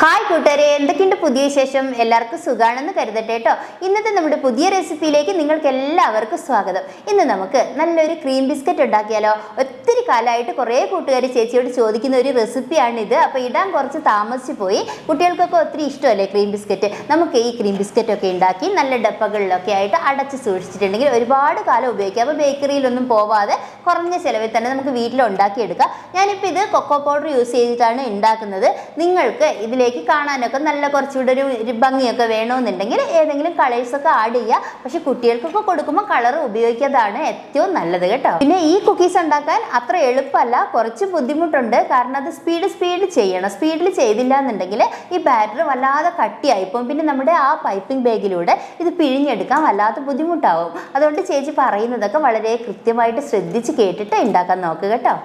Hi കൂട്ടുകാരെ എന്തൊക്കെയുണ്ട് പുതിയ വിശേഷം? എല്ലാവർക്കും സുഖാണെന്ന് കരുതട്ടെ കേട്ടോ. ഇന്നത്തെ നമ്മുടെ പുതിയ റെസിപ്പിയിലേക്ക് നിങ്ങൾക്ക് എല്ലാവർക്കും സ്വാഗതം. ഇന്ന് നമുക്ക് നല്ലൊരു ക്രീം ബിസ്ക്കറ്റ് ഉണ്ടാക്കിയാലോ? ഒത്തിരി കാലമായിട്ട് കുറേ കൂട്ടുകാർ ചേച്ചിയോട് ചോദിക്കുന്ന ഒരു റെസിപ്പിയാണിത്. അപ്പോൾ ഇടാൻ കുറച്ച് താമസിച്ച് പോയി. കുട്ടികൾക്കൊക്കെ ഒത്തിരി ഇഷ്ടമല്ലേ ക്രീം ബിസ്ക്കറ്റ്? നമുക്ക് ഈ ക്രീം ബിസ്ക്കറ്റ് ഒക്കെ ഉണ്ടാക്കി നല്ല ഡപ്പകളിലൊക്കെ ആയിട്ട് അടച്ച് സൂക്ഷിച്ചിട്ടുണ്ടെങ്കിൽ ഒരുപാട് കാലം ഉപയോഗിക്കാം. അപ്പോൾ ബേക്കറിയിലൊന്നും പോവാതെ കുറഞ്ഞ ചിലവിൽ തന്നെ നമുക്ക് വീട്ടിൽ ഉണ്ടാക്കിയെടുക്കാം. ഞാനിപ്പോൾ ഇത് കൊക്കോ പൗഡർ യൂസ് ചെയ്തിട്ടാണ് ഉണ്ടാക്കുന്നത്. നിങ്ങൾക്ക് ഇതിലേക്ക് കാണാനൊക്കെ നല്ല കുറച്ചുകൂടെ ഒരു ഭംഗിയൊക്കെ വേണമെന്നുണ്ടെങ്കിൽ ഏതെങ്കിലും കളേഴ്സൊക്കെ ആഡ് ചെയ്യുക പക്ഷെ കുട്ടികൾക്കൊക്കെ കൊടുക്കുമ്പോൾ കളർ ഉപയോഗിക്കാതാണ് ഏറ്റവും നല്ലത് കേട്ടോ. പിന്നെ ഈ കുക്കീസ് ഉണ്ടാക്കാൻ അത്ര എളുപ്പമല്ല കുറച്ച് ബുദ്ധിമുട്ടുണ്ട്. കാരണം അത് സ്പീഡ് സ്പീഡ് ചെയ്യണം. സ്പീഡിൽ ചെയ്തില്ല എന്നുണ്ടെങ്കിൽ ഈ ബാറ്റർ വല്ലാതെ കട്ടിയായിപ്പോൾ പിന്നെ നമ്മുടെ ആ പൈപ്പിംഗ് ബാഗിലൂടെ ഇത് പിഴിഞ്ഞെടുക്കാൻ വല്ലാത്ത ബുദ്ധിമുട്ടാവും. അതുകൊണ്ട് ചേച്ചി പറയുന്നതൊക്കെ വളരെ കൃത്യമായിട്ട് ശ്രദ്ധിച്ച് കേട്ടിട്ട് ഉണ്ടാക്കാൻ നോക്കുക കേട്ടോ.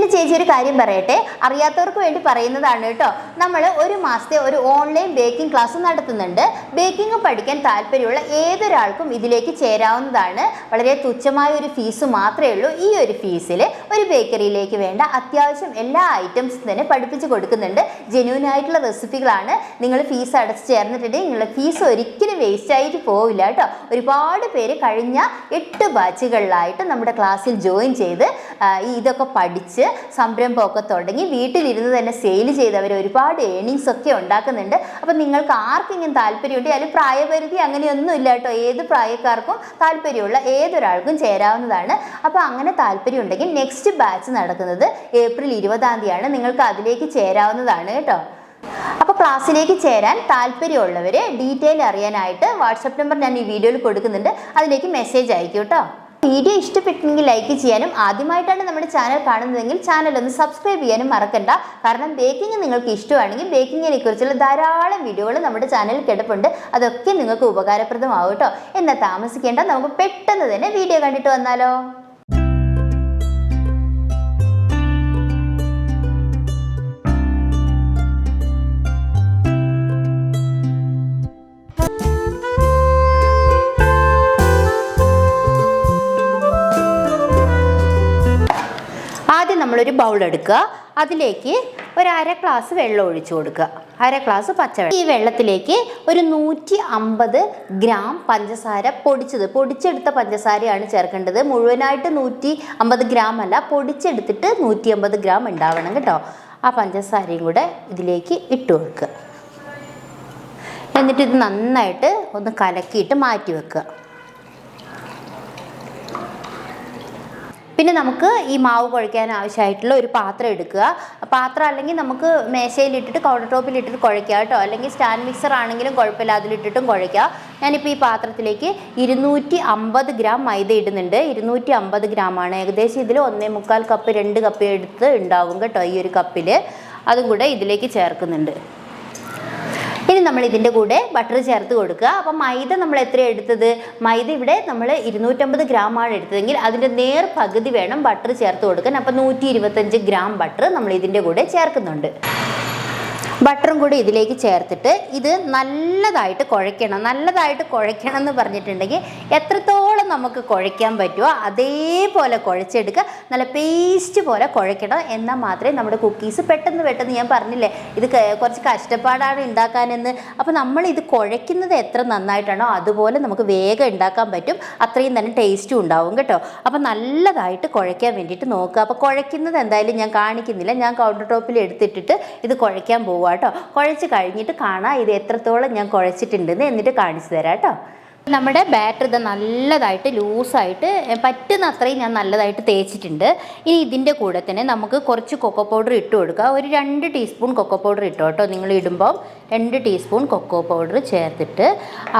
പിന്നെ ചേച്ചി ഒരു കാര്യം പറയട്ടെ? അറിയാത്തവർക്ക് വേണ്ടി പറയുന്നതാണ് കേട്ടോ. നമ്മൾ ഒരു മാസത്തെ ഒരു ഓൺലൈൻ ബേക്കിംഗ് ക്ലാസ് നടത്തുന്നുണ്ട്. ബേക്കിംഗ് പഠിക്കാൻ താല്പര്യമുള്ള ഏതൊരാൾക്കും ഇതിലേക്ക് ചേരാവുന്നതാണ്. വളരെ തുച്ഛമായ ഒരു ഫീസ് മാത്രമേ ഉള്ളൂ. ഈ ഒരു ഫീസിൽ ഒരു ബേക്കറിയിലേക്ക് വേണ്ട അത്യാവശ്യം എല്ലാ ഐറ്റംസ് തന്നെ പഠിപ്പിച്ച് കൊടുക്കുന്നുണ്ട്. ജെന്യൂൻ ആയിട്ടുള്ള റെസിപ്പികളാണ് നിങ്ങൾ ഫീസ് അടച്ച് ചേർന്നിട്ടുണ്ടെങ്കിൽ നിങ്ങളുടെ ഫീസ് ഒരിക്കലും വേസ്റ്റ് ആയിട്ട് പോവില്ല കേട്ടോ. ഒരുപാട് പേര് കഴിഞ്ഞ എട്ട് ബാച്ചുകളിലായിട്ട് നമ്മുടെ ക്ലാസ്സിൽ ജോയിൻ ചെയ്ത് ഈ ഇതൊക്കെ പഠിച്ച് സംരംഭമൊക്കെ തുടങ്ങി വീട്ടിലിരുന്ന് തന്നെ സെയിൽ ചെയ്തവർ ഒരുപാട് ഏണിങ്സ് ഒക്കെ ഉണ്ടാക്കുന്നുണ്ട്. അപ്പം നിങ്ങൾക്ക് ആർക്കെങ്കിലും താല്പര്യമുണ്ട് അതിൽ പ്രായപരിധി അങ്ങനെയൊന്നും ഇല്ല കേട്ടോ. ഏത് പ്രായക്കാർക്കും താല്പര്യമുള്ള ഏതൊരാൾക്കും ചേരാവുന്നതാണ്. അപ്പോൾ അങ്ങനെ താല്പര്യം ഉണ്ടെങ്കിൽ നെക്സ്റ്റ് ബാച്ച് നടക്കുന്നത് ഏപ്രിൽ ഇരുപതാം തീയതിയാണ്. നിങ്ങൾക്ക് അതിലേക്ക് ചേരാവുന്നതാണ് കേട്ടോ. ക്ലാസ്സിലേക്ക് ചേരാൻ താല്പര്യമുള്ളവർ ഡീറ്റെയിൽ അറിയാനായിട്ട് വാട്സപ്പ് നമ്പർ ഞാൻ ഈ വീഡിയോയിൽ കൊടുക്കുന്നുണ്ട്. അതിലേക്ക് മെസ്സേജ് അയക്കും കേട്ടോ വീഡിയോ ഇഷ്ടപ്പെട്ടെങ്കിൽ ലൈക്ക് ചെയ്യാനും ആദ്യമായിട്ടാണ് നമ്മുടെ ചാനൽ കാണുന്നതെങ്കിൽ ചാനൽ ഒന്ന് സബ്സ്ക്രൈബ് ചെയ്യാനും മറക്കണ്ട. കാരണം ബേക്കിംഗ് നിങ്ങൾക്ക് ഇഷ്ടമാണെങ്കിൽ ബേക്കിങ്ങിനെ കുറിച്ചുള്ള ധാരാളം വീഡിയോകൾ നമ്മുടെ ചാനലിൽ കിടപ്പുണ്ട്. അതൊക്കെ നിങ്ങൾക്ക് ഉപകാരപ്രദമാവും കേട്ടോ എന്നാൽ താമസിക്കേണ്ട നമുക്ക് പെട്ടെന്ന് തന്നെ വീഡിയോ കണ്ടിട്ട് വന്നാലോ? നമ്മളൊരു ബൗൾ എടുക്കുക. അതിലേക്ക് ഒരു അര ഗ്ലാസ് വെള്ളം ഒഴിച്ചു കൊടുക്കുക. അര ഗ്ലാസ് പച്ചവെള്ളം. ഈ വെള്ളത്തിലേക്ക് ഒരു നൂറ്റി അമ്പത് ഗ്രാം പഞ്ചസാര പൊടിച്ചത്. പൊടിച്ചെടുത്ത പഞ്ചസാരയാണ് ചേർക്കേണ്ടത്. മുഴുവനായിട്ട് നൂറ്റി അമ്പത് ഗ്രാം അല്ല പൊടിച്ചെടുത്തിട്ട് നൂറ്റി അമ്പത് ഗ്രാം ഉണ്ടാവണം കേട്ടോ. ആ പഞ്ചസാരയും കൂടെ ഇതിലേക്ക് ഇട്ട് കൊടുക്കുക. എന്നിട്ട് ഇത് നന്നായിട്ട് ഒന്ന് കലക്കിയിട്ട് മാറ്റി വെക്കുക. പിന്നെ നമുക്ക് ഈ മാവ് കുഴയ്ക്കാൻ ആവശ്യമായിട്ടുള്ള ഒരു പാത്രം എടുക്കുക. പാത്രം അല്ലെങ്കിൽ നമുക്ക് മേശയിലിട്ടിട്ട് കൗണ്ടർ ടോപ്പിൽ ഇട്ടിട്ട് കുഴയ്ക്കുക കേട്ടോ. അല്ലെങ്കിൽ സ്റ്റാൻഡ് മിക്സർ ആണെങ്കിലും കുഴപ്പമില്ല അതിലിട്ടിട്ടും കുഴയ്ക്കുക. ഞാനിപ്പോൾ ഈ പാത്രത്തിലേക്ക് ഇരുന്നൂറ്റി അമ്പത് ഗ്രാം മൈദ ഇടുന്നുണ്ട്. ഇരുന്നൂറ്റി അമ്പത് ഗ്രാമാണ് ഏകദേശം ഇതിൽ ഒന്നേ മുക്കാൽ കപ്പ് രണ്ട് കപ്പ് എടുത്ത് ഉണ്ടാവും കേട്ടോ ഈ ഒരു കപ്പിൽ അതും കൂടെ ഇതിലേക്ക് ചേർക്കുന്നുണ്ട്. ഇനി നമ്മൾ ഇതിന്റെ കൂടെ ബട്ടർ ചേർത്ത് കൊടുക്കുക. അപ്പം മൈദ നമ്മൾ എത്ര എടുത്തത്? മൈദ ഇവിടെ നമ്മൾ ഇരുന്നൂറ്റമ്പത് ഗ്രാം ആണ് എടുത്തതെങ്കിൽ അതിന്റെ നേർ പകുതി വേണം ബട്ടർ ചേർത്ത് കൊടുക്കാൻ. അപ്പം നൂറ്റി ഗ്രാം ബട്ടർ നമ്മൾ ഇതിന്റെ കൂടെ ചേർക്കുന്നുണ്ട്. ബട്ടറും കൂടി ഇതിലേക്ക് ചേർത്തിട്ട് ഇത് നല്ലതായിട്ട് കുഴയ്ക്കണം. നല്ലതായിട്ട് കുഴയ്ക്കണം എന്ന് പറഞ്ഞിട്ടുണ്ടെങ്കിൽ എത്രത്തോളം നമുക്ക് കുഴയ്ക്കാൻ പറ്റുമോ അതേപോലെ കുഴച്ചെടുക്കുക. നല്ല പേസ്റ്റ് പോലെ കുഴയ്ക്കണം എന്നാൽ മാത്രമേ നമ്മുടെ കുക്കീസ് പെട്ടെന്ന് പെട്ടെന്ന് ഞാൻ പറഞ്ഞില്ലേ ഇത് കുറച്ച് കഷ്ടപ്പാടാണ് ഉണ്ടാക്കാനെന്ന്. അപ്പോൾ നമ്മൾ ഇത് കുഴയ്ക്കുന്നത് എത്ര നന്നായിട്ടാണോ അതുപോലെ നമുക്ക് വേഗം ഉണ്ടാക്കാൻ പറ്റും. അത്രയും തന്നെ ടേസ്റ്റും ഉണ്ടാവും കേട്ടോ. അപ്പോൾ നല്ലതായിട്ട് കുഴയ്ക്കാൻ വേണ്ടിയിട്ട് നോക്കുക. അപ്പോൾ കുഴയ്ക്കുന്നത് എന്തായാലും ഞാൻ കാണിക്കുന്നില്ല. ഞാൻ കൗണ്ടർ ടോപ്പിൽ എടുത്തിട്ടിട്ട് ഇത് കുഴയ്ക്കാൻ പോവുക കേട്ടോ കുഴച്ച് കഴിഞ്ഞിട്ട് കാണാം ഇത് എത്രത്തോളം ഞാൻ കുഴച്ചിട്ടുണ്ടെന്ന് എന്നിട്ട് കാണിച്ചു തരാം കേട്ടോ. നമ്മുടെ ബാറ്റർ ഇത് നല്ലതായിട്ട് ലൂസായിട്ട് പറ്റുന്ന അത്രയും ഞാൻ നല്ലതായിട്ട് തേച്ചിട്ടുണ്ട്. ഇനി ഇതിന്റെ കൂടെ തന്നെ നമുക്ക് കുറച്ച് കൊക്കോ പൗഡർ ഇട്ട് കൊടുക്കുക ഒരു രണ്ട് ടീസ്പൂൺ കൊക്കോ പൗഡർ ഇട്ടോ കേട്ടോ നിങ്ങൾ ഇടുമ്പോൾ രണ്ട് ടീസ്പൂൺ കൊക്കോ പൗഡർ ചേർത്തിട്ട്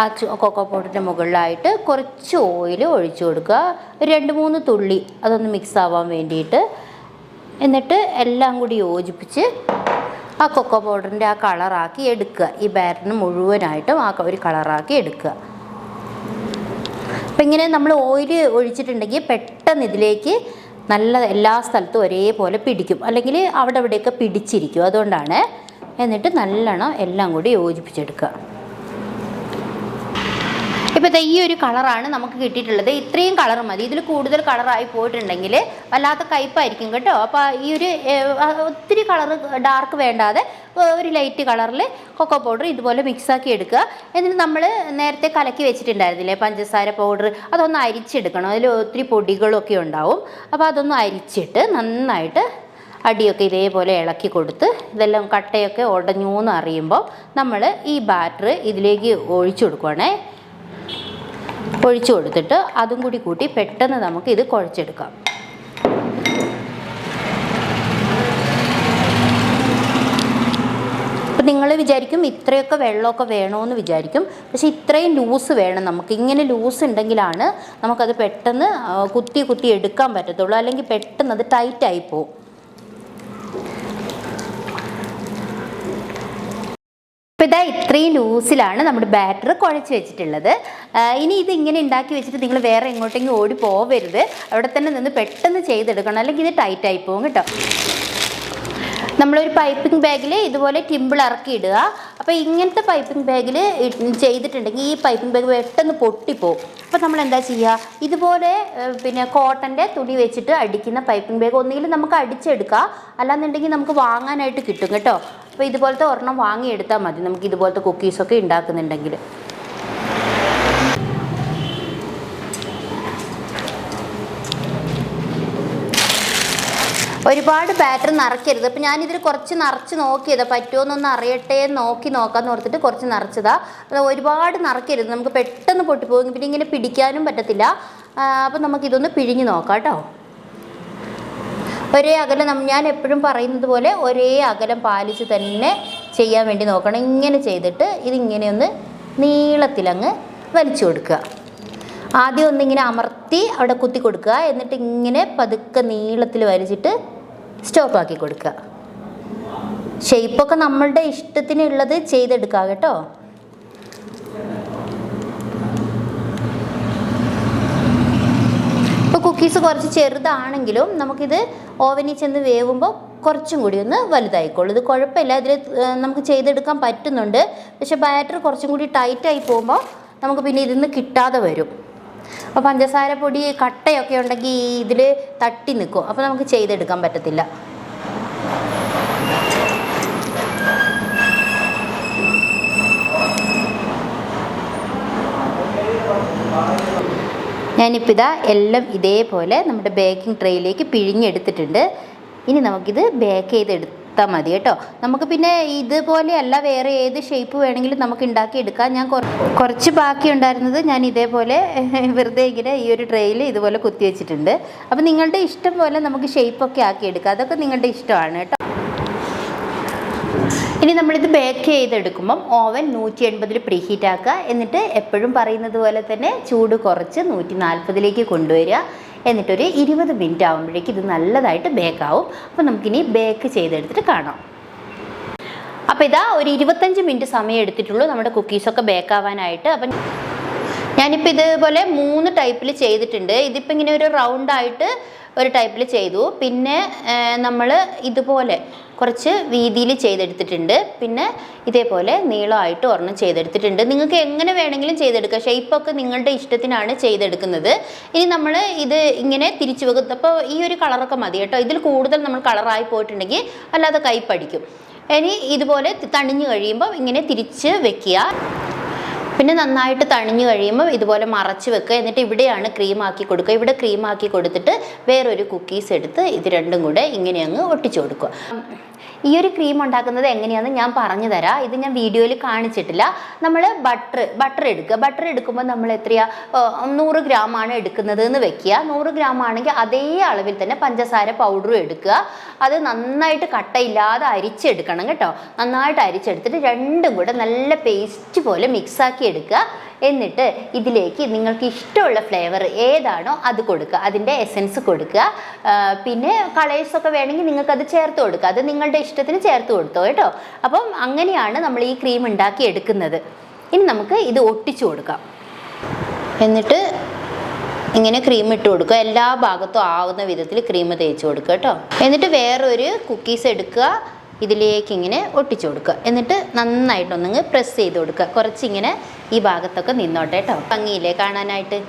ആ കൊക്കോ പൗഡറിന്റെ മുകളിലായിട്ട് കുറച്ച് ഓയിൽ ഒഴിച്ചു കൊടുക്കുക. ഒരു രണ്ട് മൂന്ന് തുള്ളി അതൊന്ന് മിക്സ് ആവാൻ വേണ്ടിയിട്ട്. എന്നിട്ട് എല്ലാം കൂടി യോജിപ്പിച്ച് ആ കൊക്കോ പൗഡറിന്റെ ആ കളറാക്കി എടുക്കുക. ഈ ബാറ്റിന് മുഴുവനായിട്ടും ആ ഒരു കളറാക്കി എടുക്കുക. അപ്പം ഇങ്ങനെ നമ്മൾ ഓയിൽ ഒഴിച്ചിട്ടുണ്ടെങ്കിൽ പെട്ടെന്ന് ഇതിലേക്ക് നല്ല എല്ലാ സ്ഥലത്തും ഒരേപോലെ പിടിക്കും. അല്ലെങ്കിൽ അവിടെ ഇവിടെയൊക്കെ പിടിച്ചിരിക്കും. അതുകൊണ്ടാണ് എന്നിട്ട് നല്ലോണം എല്ലാം കൂടി യോജിപ്പിച്ചെടുക്കുക. ഇപ്പോൾ ഈ ഒരു കളറാണ് നമുക്ക് കിട്ടിയിട്ടുള്ളത്. ഇത്രയും കളർ മതി. ഇതിൽ കൂടുതൽ കളറായി പോയിട്ടുണ്ടെങ്കിൽ വല്ലാത്ത കയ്പായിരിക്കും കേട്ടോ. അപ്പോൾ ഈ ഒരു ഒത്തിരി കളർ ഡാർക്ക് വേണ്ടാതെ ഒരു ലൈറ്റ് കളറിൽ കൊക്കോ പൗഡർ ഇതുപോലെ മിക്സാക്കി എടുക്കുക. എന്നിട്ട് നമ്മൾ നേരത്തെ കലക്കി വെച്ചിട്ടുണ്ടായിരുന്നില്ലേ? പഞ്ചസാര പൗഡർ അതൊന്ന് അരിച്ചെടുക്കണം. അതിൽ ഒത്തിരി പൊടികളൊക്കെ ഉണ്ടാവും. അപ്പോൾ അതൊന്ന് അരിച്ചിട്ട് നന്നായിട്ട് അടിയൊക്കെ ഇതേപോലെ ഇളക്കി കൊടുത്ത് ഇതെല്ലാം കട്ടയൊക്കെ ഉടഞ്ഞു എന്ന് അറിയുമ്പോൾ നമ്മൾ ഈ ബാറ്റർ ഇതിലേക്ക് ഒഴിച്ചു കൊടുക്കുവാണേ. ഒഴിച്ചു കൊടുത്തിട്ട് അതും കൂടി കൂട്ടി പെട്ടെന്ന് നമുക്ക് ഇത് കുഴച്ചെടുക്കാം. അപ്പം നിങ്ങൾ വിചാരിക്കും ഇത്രയൊക്കെ വെള്ളമൊക്കെ വേണമെന്ന് വിചാരിക്കും. പക്ഷെ ഇത്രയും ലൂസ് വേണം നമുക്ക്. ഇങ്ങനെ ലൂസ് ഉണ്ടെങ്കിലാണ് നമുക്കത് പെട്ടെന്ന് കുത്തി കുത്തി എടുക്കാൻ പറ്റത്തുള്ളൂ. അല്ലെങ്കിൽ പെട്ടെന്ന് അത് ടൈറ്റായി പോകും അപ്പോൾ ഇതാ ഇത്രയും ലൂസിലാണ് നമ്മുടെ ബാറ്റർ കുഴച്ച് വെച്ചിട്ടുള്ളത്. ഇനി ഇത് ഇങ്ങനെ ഉണ്ടാക്കി വെച്ചിട്ട് നിങ്ങൾ വേറെ എങ്ങോട്ടെങ്കിലും ഓടി പോവരുത്. അവിടെ തന്നെ നിന്ന് പെട്ടെന്ന് ചെയ്തെടുക്കണം. അല്ലെങ്കിൽ ഇത് ടൈറ്റായി പോകും കേട്ടോ. നമ്മളൊരു പൈപ്പിംഗ് ബാഗിൽ ഇതുപോലെ ടിമ്പിൾ ഇറക്കി ഇടുക. അപ്പോൾ ഇങ്ങനത്തെ പൈപ്പിംഗ് ബാഗിൽ ചെയ്തിട്ടുണ്ടെങ്കിൽ ഈ പൈപ്പിംഗ് ബാഗ് പെട്ടെന്ന് പൊട്ടിപ്പോവും. അപ്പോൾ നമ്മൾ എന്താ ചെയ്യുക ഇതുപോലെ പിന്നെ കോട്ടന്റെ തുണി വെച്ചിട്ട് അടിക്കുന്ന പൈപ്പിംഗ് ബാഗ് ഒന്നുകിൽ നമുക്ക് അടിച്ചെടുക്കാം. അല്ലാന്നുണ്ടെങ്കിൽ നമുക്ക് വാങ്ങാനായിട്ട് കിട്ടും കേട്ടോ. അപ്പോൾ ഇതുപോലത്തെ ഒരെണ്ണം വാങ്ങിയെടുത്താൽ മതി. നമുക്ക് ഇതുപോലത്തെ കുക്കീസൊക്കെ ഉണ്ടാക്കുന്നുണ്ടെങ്കിൽ. ഒരുപാട് പാറ്റേൺ നിറയ്ക്കരുത്. അപ്പം ഞാനിതിൽ കുറച്ച് നിറച്ച് നോക്കിയതാ പറ്റുമോന്നൊന്ന് അറിയട്ടെ നോക്കി നോക്കാന്ന് ഓർത്തിട്ട് കുറച്ച് നിറച്ചതാ. അത് ഒരുപാട് നിറയ്ക്കരുത്. നമുക്ക് പെട്ടെന്ന് പൊട്ടിപ്പോകും. പിന്നെ ഇങ്ങനെ പിടിക്കാനും പറ്റത്തില്ല. അപ്പം നമുക്കിതൊന്ന് പിഴിഞ്ഞ് നോക്കാം കേട്ടോ. ഒരേ അകലം ഞാൻ എപ്പോഴും പറയുന്നത് പോലെ ഒരേ അകലം പാലിച്ച് തന്നെ ചെയ്യാൻ വേണ്ടി നോക്കണം. ഇങ്ങനെ ചെയ്തിട്ട് ഇതിങ്ങനെ ഒന്ന് നീളത്തിലങ്ങ് വലിച്ചു കൊടുക്കുക. ആദ്യം ഒന്നിങ്ങനെ അമർത്തി അവിടെ കുത്തി കൊടുക്കുക. എന്നിട്ട് ഇങ്ങനെ പതുക്കെ നീളത്തിൽ വലിച്ചിട്ട് സ്റ്റോപ്പാക്കി കൊടുക്കുക. ഷെയ്പ്പൊക്കെ നമ്മളുടെ ഇഷ്ടത്തിനുള്ളത് ചെയ്തെടുക്കുക കേട്ടോ. ഇപ്പോൾ കുക്കീസ് കുറച്ച് ചെറുതാണെങ്കിലും നമുക്കിത് ഓവനിൽ ചെന്ന് വേവുമ്പോൾ കുറച്ചും കൂടി ഒന്ന് വലുതായിക്കോളും. ഇത് കുഴപ്പമില്ല. ഇതിൽ നമുക്ക് ചെയ്തെടുക്കാൻ പറ്റുന്നുണ്ട്. പക്ഷേ ബാറ്റർ കുറച്ചും കൂടി ടൈറ്റായി പോകുമ്പോൾ നമുക്ക് പിന്നെ ഇതിൽ നിന്ന് കിട്ടാതെ വരും. അപ്പോൾ പഞ്ചസാര പൊടി കട്ടയൊക്കെ ഉണ്ടെങ്കിൽ ഇതിൽ തട്ടി നിൽക്കും അപ്പോൾ നമുക്ക് ചെയ്തെടുക്കാൻ പറ്റത്തില്ല. ഞാനിപ്പോൾ ഇതാ എല്ലാം ഇതേപോലെ നമ്മുടെ ബേക്കിംഗ് ട്രേയിലേക്ക് പിഴിഞ്ഞെടുത്തിട്ടുണ്ട്. ഇനി നമുക്കിത് ബേക്ക് ചെയ്തെടുത്താൽ മതി കേട്ടോ. നമുക്ക് പിന്നെ ഇതുപോലെയല്ല വേറെ ഏത് ഷേപ്പ് വേണമെങ്കിലും നമുക്ക് ഉണ്ടാക്കിയെടുക്കാം. ഞാൻ കുറച്ച് ബാക്കി ഉണ്ടായിരുന്നത് ഞാൻ ഇതേപോലെ വെറുതെ ഇങ്ങനെ ഈ ഒരു ട്രേയിൽ ഇതുപോലെ കുത്തി വെച്ചിട്ടുണ്ട്. അപ്പോൾ നിങ്ങളുടെ ഇഷ്ടം പോലെ നമുക്ക് ഷേപ്പൊക്കെ ആക്കിയെടുക്കാം. അതൊക്കെ നിങ്ങളുടെ ഇഷ്ടമാണ് കേട്ടോ. ഇനി നമ്മളിത് ബേക്ക് ചെയ്തെടുക്കുമ്പം ഓവൻ നൂറ്റി എൺപതിൽ പ്രീഹീറ്റ് ആക്കുക. എന്നിട്ട് എപ്പോഴും പറയുന്നത് പോലെ തന്നെ ചൂട് കുറച്ച് നൂറ്റി നാൽപ്പതിലേക്ക് കൊണ്ടുവരിക. എന്നിട്ടൊരു ഇരുപത് മിനിറ്റ് ആകുമ്പോഴേക്കും ഇത് നല്ലതായിട്ട് ബേക്ക് ആവും. അപ്പോൾ നമുക്കിനി ബേക്ക് ചെയ്തെടുത്തിട്ട് കാണാം. അപ്പോൾ ഇതാ ഒരു ഇരുപത്തഞ്ച് മിനിറ്റ് സമയം എടുത്തിട്ടുള്ളൂ നമ്മുടെ കുക്കീസൊക്കെ ബേക്ക് ആവാനായിട്ട്. അപ്പം ഞാനിപ്പോൾ ഇതുപോലെ മൂന്ന് ടൈപ്പിൽ ചെയ്തിട്ടുണ്ട്. ഇതിപ്പോൾ ഇങ്ങനെ ഒരു റൗണ്ടായിട്ട് ഒരു ടൈപ്പിൽ ചെയ്തു. പിന്നെ നമ്മൾ ഇതുപോലെ കുറച്ച് വീതിയിൽ ചെയ്തെടുത്തിട്ടുണ്ട്. പിന്നെ ഇതേപോലെ നീളമായിട്ട് ഒരെണ്ണം ചെയ്തെടുത്തിട്ടുണ്ട്. നിങ്ങൾക്ക് എങ്ങനെ വേണമെങ്കിലും ചെയ്തെടുക്കാം. ഷേപ്പൊക്കെ നിങ്ങളുടെ ഇഷ്ടത്തിനാണ് ചെയ്തെടുക്കുന്നത്. ഇനി നമ്മൾ ഇത് ഇങ്ങനെ തിരിച്ചു വെക്കുന്നത് അപ്പോൾ ഈ ഒരു കളറൊക്കെ മതി കേട്ടോ. ഇതിൽ കൂടുതൽ നമ്മൾ കളറായി പോയിട്ടുണ്ടെങ്കിൽ അല്ലാതെ കൈപ്പടിക്കും ഇനി ഇതുപോലെ തണിഞ്ഞു കഴിയുമ്പോൾ ഇങ്ങനെ തിരിച്ച് വെക്കുക. പിന്നെ നന്നായിട്ട് തണിഞ്ഞു കഴിയുമ്പോൾ ഇതുപോലെ മറച്ച് വെക്കുക. എന്നിട്ട് ഇവിടെയാണ് ക്രീം ആക്കി കൊടുക്കുക. ഇവിടെ ക്രീം ആക്കി കൊടുത്തിട്ട് വേറൊരു കുക്കീസ് എടുത്ത് ഇത് രണ്ടും കൂടെ ഇങ്ങനെ അങ്ങ് ഒട്ടിച്ചു കൊടുക്കുക. ഈ ഒരു ക്രീം ഉണ്ടാക്കുന്നത് എങ്ങനെയാണെന്ന് ഞാൻ പറഞ്ഞു തരാം. ഇത് ഞാൻ വീഡിയോയിൽ കാണിച്ചിട്ടില്ല. നമ്മൾ ബട്ടർ ബട്ടർ എടുക്കുക. ബട്ടർ എടുക്കുമ്പോൾ നമ്മൾ എത്രയാ? നൂറ് ഗ്രാം ആണ് എടുക്കുന്നത് എന്ന് വെക്കുക. നൂറ് ഗ്രാം ആണെങ്കിൽ അതേ അളവിൽ തന്നെ പഞ്ചസാര പൗഡറും എടുക്കുക. അത് നന്നായിട്ട് കട്ടയില്ലാതെ അരിച്ചെടുക്കണം കേട്ടോ. നന്നായിട്ട് അരിച്ചെടുത്തിട്ട് രണ്ടും കൂടെ നല്ല പേസ്റ്റ് പോലെ മിക്സാക്കി എടുക്കുക. എന്നിട്ട് ഇതിലേക്ക് നിങ്ങൾക്ക് ഇഷ്ടമുള്ള ഫ്ലേവർ ഏതാണോ അത് കൊടുക്കുക. അതിന്റെ എസൻസ് കൊടുക്കുക. പിന്നെ കളേഴ്സൊക്കെ വേണമെങ്കിൽ നിങ്ങൾക്ക് അത് ചേർത്ത് കൊടുക്കുക. അത് നിങ്ങളുടെ ഇഷ്ടത്തിന് ചേർത്ത് കൊടുത്തോ കേട്ടോ. അപ്പം അങ്ങനെയാണ് നമ്മൾ ഈ ക്രീം ഉണ്ടാക്കി എടുക്കുന്നത്. ഇനി നമുക്ക് ഇത് ഒട്ടിച്ചു കൊടുക്കാം. എന്നിട്ട് ഇങ്ങനെ ക്രീം ഇട്ട് കൊടുക്കുക. എല്ലാ ഭാഗത്തും ആവുന്ന വിധത്തിൽ ക്രീം തേച്ച് കൊടുക്കുക കേട്ടോ. എന്നിട്ട് വേറൊരു കുക്കീസ് എടുക്കുക. ഇതിലേക്ക് ഇങ്ങനെ ഒട്ടിച്ചു കൊടുക്കുക. എന്നിട്ട് നന്നായിട്ടൊന്നിങ്ങ് പ്രസ് ചെയ്ത് കൊടുക്കുക. കുറച്ചിങ്ങനെ ഈ ഭാഗത്തൊക്കെ നിന്നോട്ടെ കേട്ടോ ഭംഗിയില്ലേ കാണാനായിട്ട്?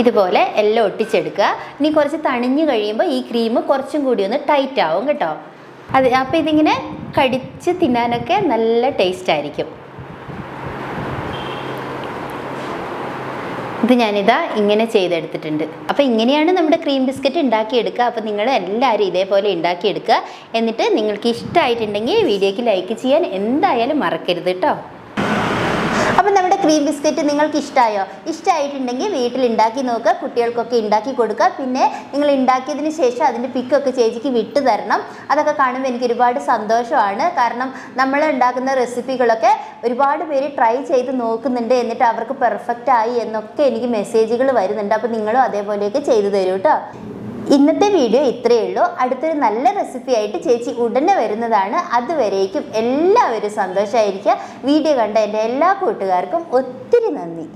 ഇതുപോലെ എല്ലാം ഒട്ടിച്ചെടുക്കുക. ഇനി കുറച്ച് തണിഞ്ഞു കഴിയുമ്പോൾ ഈ ക്രീം കുറച്ചും കൂടി ഒന്ന് ടൈറ്റ് ആവും കേട്ടോ. അത് അപ്പോൾ ഇതിങ്ങനെ കടിച്ച് തിന്നാനൊക്കെ നല്ല ടേസ്റ്റ് ആയിരിക്കും. ഇത് ഞാനിതാ ഇങ്ങനെ ചെയ്തെടുത്തിട്ടുണ്ട്. അപ്പോൾ ഇങ്ങനെയാണ് നമ്മുടെ ക്രീം ബിസ്ക്കറ്റ് ഉണ്ടാക്കിയെടുക്കുക. അപ്പോൾ നിങ്ങൾ എല്ലാവരും ഇതേപോലെ ഉണ്ടാക്കിയെടുക്കുക. എന്നിട്ട് നിങ്ങൾക്ക് ഇഷ്ടമായിട്ടുണ്ടെങ്കിൽ വീഡിയോയ്ക്ക് ലൈക്ക് ചെയ്യാൻ എന്തായാലും മറക്കരുത് കേട്ടോ അപ്പം നമ്മുടെ ക്രീം ബിസ്ക്കറ്റ് നിങ്ങൾക്ക് ഇഷ്ടമായോ ഇഷ്ടമായിട്ടുണ്ടെങ്കിൽ വീട്ടിൽ ഉണ്ടാക്കി നോക്കുക കുട്ടികൾക്കൊക്കെ ഉണ്ടാക്കി കൊടുക്കുക. പിന്നെ നിങ്ങൾ ഉണ്ടാക്കിയതിന് ശേഷം അതിന്റെ പിക്കൊക്കെ ചേച്ചിക്ക് വിട്ടു തരണം. അതൊക്കെ കാണുമ്പോൾ എനിക്ക് ഒരുപാട് സന്തോഷമാണ്. കാരണം നമ്മൾ ഉണ്ടാക്കുന്ന റെസിപ്പികളൊക്കെ ഒരുപാട് പേര് ട്രൈ ചെയ്ത് നോക്കുന്നുണ്ട് എന്നിട്ട് അവർക്ക് പെർഫെക്റ്റ് ആയി എന്നൊക്കെ എനിക്ക് മെസ്സേജുകൾ വരുന്നുണ്ട്. അപ്പോൾ നിങ്ങളും അതേപോലെയൊക്കെ ചെയ്തു തരൂ കേട്ടോ ഇന്നത്തെ വീഡിയോ ഇത്രയേ ഉള്ളൂ. അടുത്തൊരു നല്ല റെസിപ്പി ആയിട്ട് ചേച്ചി ഉടനെ വരുന്നതാണ്. അതുവരേക്കും എല്ലാവരും സന്തോഷമായിരിക്കുക വീഡിയോ കണ്ട എന്റെ എല്ലാ കൂട്ടുകാർക്കും ഒത്തിരി നന്ദി.